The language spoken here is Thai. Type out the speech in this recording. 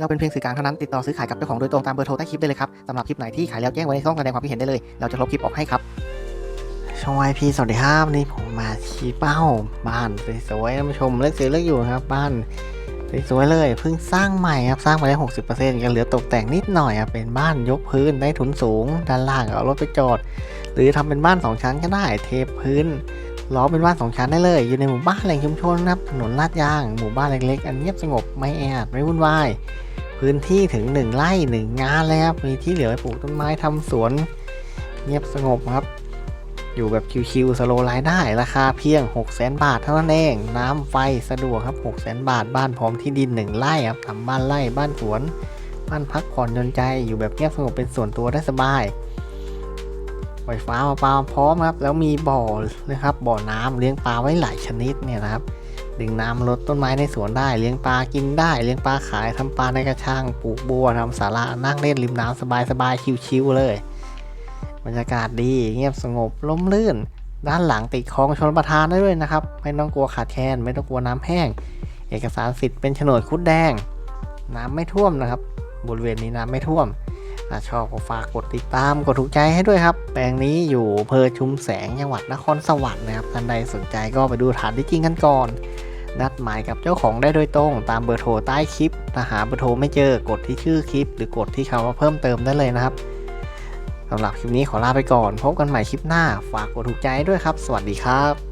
เราเป็นเพียงสื่อกลางเท่านั้นติดต่อซื้อขายกับเจ้าของโดยตรงตามเบอร์โทรใต้คลิปได้เลยครับสำหรับคลิปไหนที่ขายแล้วแจ้งไว้ในช่องแสดงความคิดเห็นได้เลย เราจะลบคลิปออกให้ครับช่องไอพีสวัสดีครับวันนี้ผมมาชี้เป้าบ้านสวยๆท่านผู้ชมเลือกซื้อเลือกอยู่นะครับบ้านสวยๆเลยเพิ่งสร้างใหม่ครับสร้างไปได้ 60%ยังเหลือตกแต่งนิดหน่อยครับเป็นบ้านยกพื้นได้ทุนสูง ด้านล่างเอารถไปจอด หรือทำเป็นบ้านสองชั้นก็ได้เทพื้น ล้อเป็นบ้านสองชั้นได้เลย อยู่ในหมู่บ้านแหล่งชุมชนนะครับ ถนนลาดยาง หมู่บ้านเล็กๆ อันเงียบสงบ ไม่แออัดไม่วุ่นวาย พื้นที่ถึง 1 ไร่ 1 งานเลยครับ มีที่เหลือไว้ปลูกต้นไม้ทำสวน เงียบสงบครับ อยู่แบบชิวๆสโลไลน์ได้ ราคาเพียง 6 0 0 0 0 บาทเท่านั้นเอง น้ำไฟสะดวกครับ 6 0 0 0 0 บาท บ้านพร้อมที่ดิน 1 ไร่ครับทำบ้านไร่ บ้านสวน บ้านพักผ่อนหย่อนใจ อยู่แบบเงียบสงบเป็นส่วนตัวได้สบาย ไฟฟ้ามาปลาพร้อมครับ แล้วมีบ่อนะครับบ่อน้ำเลี้ยงปลาไว้หลายชนิดเนี่ยนะครับ ดึงน้ำลดต้นไม้ในสวนได้เลี้ยงปลากินได้เลี้ยงปลาขายทำปลาในกระชังปลูกบัวทำสาระนั่งเล่นริมน้ำสบายๆชิวๆเลยบรรยากาศดีเงียบสงบล่มลื่น ด้านหลังติดคลองชนประทานได้ด้วยนะครับ ไม่ต้องกลัวขาดแคลนไม่ต้องกลัวน้ำแห้ง เอกสารสิทธิ์เป็นโฉนดคุดแดง น้ำไม่ท่วมนะครับ บริเวณนี้น้ำไม่ท่วม ถ้าชอบก็ฝากกดติดตามกดถูกใจให้ด้วยครับ แปลงนี้อยู่อำเภอชุมแสงจังหวัดนครสวรรค์นะครับท่านใดสนใจก็ไปดูฐานที่จริงกันก่อน นัดหมายกับเจ้าของได้โดยตรง ตามเบอร์โทรใต้คลิปถ้าหาเบอร์โทรไม่เจอกดที่ชื่อคลิป หรือกดที่คำว่าเพิ่มเติมได้เลยนะครับสำหรับคลิปนี้ขอลาไปก่อน พบกันใหม่คลิปหน้า ฝากกดถูกใจด้วยครับ สวัสดีครับ